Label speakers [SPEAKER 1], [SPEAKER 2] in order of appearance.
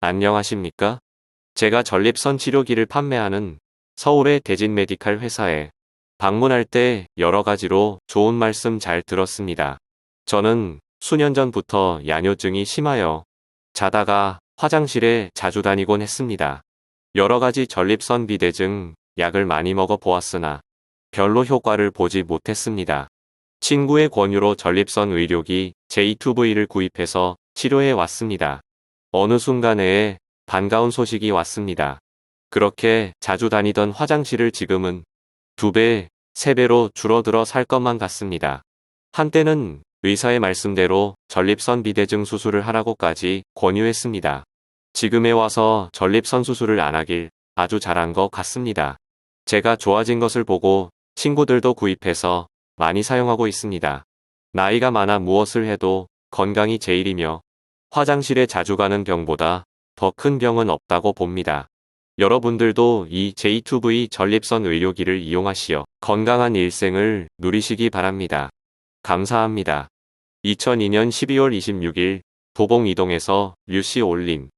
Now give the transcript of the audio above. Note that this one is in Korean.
[SPEAKER 1] 안녕하십니까? 제가 전립선 치료기를 판매하는 서울의 대진 메디칼 회사에 방문할 때 여러 가지로 좋은 말씀 잘 들었습니다. 저는 수년 전부터 야뇨증이 심하여 자다가 화장실에 자주 다니곤 했습니다. 여러 가지 전립선 비대증 약을 많이 먹어 보았으나 별로 효과를 보지 못했습니다. 친구의 권유로 전립선 의료기 J2V를 구입해서 치료해 왔습니다. 어느 순간에 반가운 소식이 왔습니다. 그렇게 자주 다니던 화장실을 지금은 두 배, 세 배로 줄어들어 살 것만 같습니다. 한때는 의사의 말씀대로 전립선 비대증 수술을 하라고까지 권유했습니다. 지금에 와서 전립선 수술을 안 하길 아주 잘한 것 같습니다. 제가 좋아진 것을 보고 친구들도 구입해서 많이 사용하고 있습니다. 나이가 많아 무엇을 해도 건강이 제일이며 화장실에 자주 가는 병보다 더 큰 병은 없다고 봅니다. 여러분들도 이 J2V 전립선 의료기를 이용하시어 건강한 일생을 누리시기 바랍니다. 감사합니다. 2002년 12월 26일 도봉 이동에서 류씨 올림